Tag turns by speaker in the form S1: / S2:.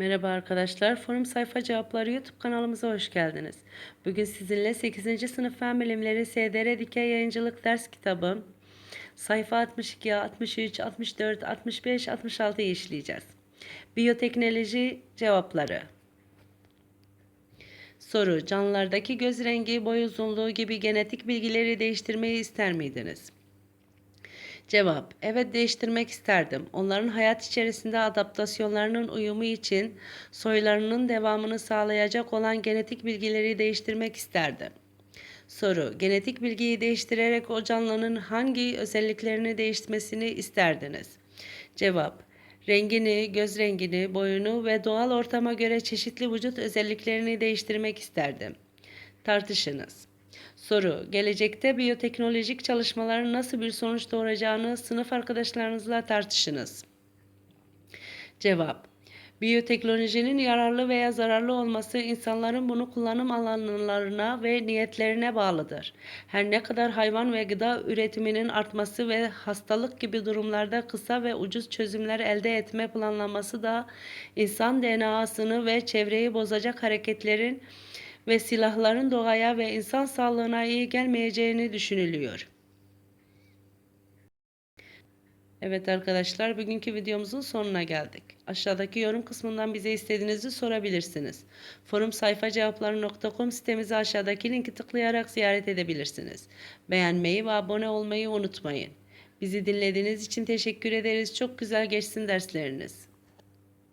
S1: Merhaba arkadaşlar, Forum Sayfa Cevapları YouTube kanalımıza hoş geldiniz. Bugün sizinle 8. Sınıf Fen Bilimleri SDR Dikey Yayıncılık Ders Kitabı sayfa 62, 63, 64, 65, 66'yı işleyeceğiz. Biyoteknoloji cevapları. Soru: Canlılardaki göz rengi, boy uzunluğu gibi genetik bilgileri değiştirmeyi ister miydiniz? Cevap: Evet değiştirmek isterdim. Onların hayat içerisinde adaptasyonlarının uyumu için soylarının devamını sağlayacak olan genetik bilgileri değiştirmek isterdim. Soru: Genetik bilgiyi değiştirerek o canlının hangi özelliklerini değiştirmesini isterdiniz? Cevap: Rengini, göz rengini, boyunu ve doğal ortama göre çeşitli vücut özelliklerini değiştirmek isterdim. Tartışınız. Soru: Gelecekte biyoteknolojik çalışmaların nasıl bir sonuç doğuracağını sınıf arkadaşlarınızla tartışınız. Cevap: Biyoteknolojinin yararlı veya zararlı olması insanların bunu kullanım alanlarına ve niyetlerine bağlıdır. Her ne kadar hayvan ve gıda üretiminin artması ve hastalık gibi durumlarda kısa ve ucuz çözümler elde etme planlaması da insan DNA'sını ve çevreyi bozacak hareketlerin ve silahların doğaya ve insan sağlığına iyi gelmeyeceğini düşünülüyor. Evet arkadaşlar bugünkü videomuzun sonuna geldik. Aşağıdaki yorum kısmından bize istediğinizi sorabilirsiniz. Forum sayfa cevapları.com sitemizi aşağıdaki linki tıklayarak ziyaret edebilirsiniz. Beğenmeyi ve abone olmayı unutmayın. Bizi dinlediğiniz için teşekkür ederiz. Çok güzel geçsin dersleriniz.